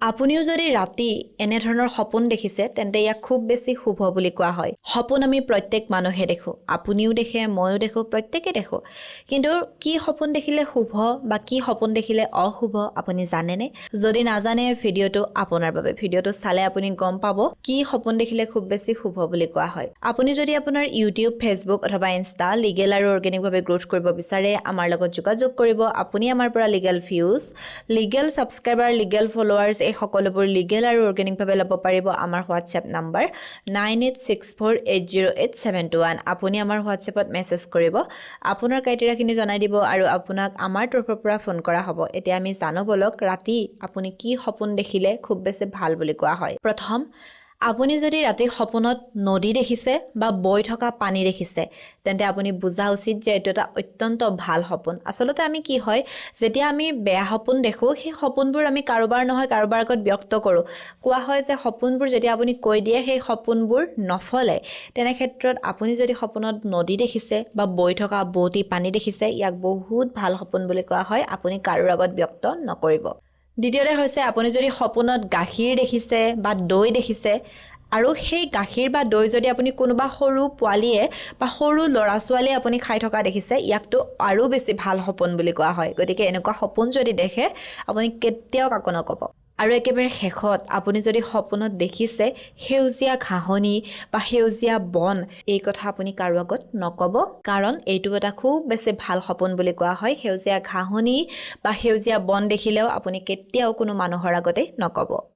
আপুনিও যদি ৰাতি এনেধৰণৰ সপোন দেখিছে তেন্তে ইয়াক খুব বেছি শুভ বুলি কোৱা হয়। সপোন আমি প্ৰত্যেক মানুহে দেখোঁ। আপুনিও দেখে ময়ো দেখোঁ প্ৰত্যেকে দেখোঁ। কিন্তু কি সপোন দেখিলে শুভ বা কি সপোন দেখিলে অশুভ আপুনি জানেনে? যদি নাজানে ভিডিঅ'টো আপোনাৰ বাবে ভিডিঅ'টো চালে আপুনি গম পাব কি সপোন দেখিলে খুব বেছি শুভ বুলি কোৱা হয়। আপুনি যদি আপোনাৰ ইউটিউব ফেচবুক অথবা ইনষ্টা লিগেল আৰু অৰ্গেনিকভাৱে গ্ৰ'থ কৰিব বিচাৰে আমাৰ লগত যোগাযোগ কৰিব। আপুনি আমাৰ পৰা legal views legal subscriber legal followers এই সকলোবোৰ লিগেল আৰু অৰ্গেনিকভাৱে ল'ব পাৰিব আমাৰ WhatsApp number nine eight six four eight zero' eight seven two one আপুনি আমাৰ হোৱাটছএপত মেছেজ কৰিব। আপোনাৰ ক্ৰাইটেৰিয়াখিনি জনাই দিব আৰু আপোনাক আমাৰ তৰফৰ পৰা ফোন কৰা হ'ব। এতিয়া আমি জানো বলক ৰাতি আপুনি কি সপোন দেখিলে খুব বেছি ভাল বুলি কোৱা হয়? প্ৰথম আপুনি যদি ৰাতি সপোনত নদী দেখিছে বা বৈ থকা পানী দেখিছে তেন্তে আপুনি বুজা উচিত যে এইটো এটা অত্যন্ত ভাল সপোন। আচলতে আমি কি হয় যেতিয়া আমি বেয়া সপোন দেখোঁ সেই সপোনবোৰ আমি কাৰোবাৰ নহয় কাৰোবাৰ আগত ব্যক্ত কৰোঁ। কোৱা হয় যে সপোনবোৰ যেতিয়া আপুনি কৈ দিয়ে সেই সপোনবোৰ নফলে। তেনে ক্ষেত্ৰত আপুনি যদি সপোনত নদী দেখিছে বা বৈ থকা বোৱতী পানী দেখিছে ইয়াক বহুত ভাল সপোন বুলি কোৱা হয় আপুনি কাৰোৰ আগত ব্যক্ত নকৰিব। দ্বিতীয়তে হৈছে আপুনি যদি সপোনত গাখীৰ দেখিছে বা দৈ দেখিছে আৰু সেই গাখীৰ বা দৈ যদি আপুনি কোনোবা সৰু পোৱালীয়ে বা সৰু ল'ৰা ছোৱালীয়ে আপুনি খাই থকা দেখিছে ইয়াকতো আৰু বেছি ভাল সপোন বুলি কোৱা হয়। গতিকে এনেকুৱা সপোন যদি দেখে আপুনি কেতিয়াও কাকো নক'ব। আৰু একেবাৰে শেষত আপুনি যদি সপোনত দেখিছে সেউজীয়া ঘাঁহনি বা সেউজীয়া বন এই কথা আপুনি কাৰো আগত নক'ব। কাৰণ এইটো এটা খুব বেছি ভাল সপোন বুলি কোৱা হয়। সেউজীয়া ঘাঁহনি বা সেউজীয়া বন দেখিলেও আপুনি কেতিয়াও কোনো মানুহৰ আগতে নক'ব।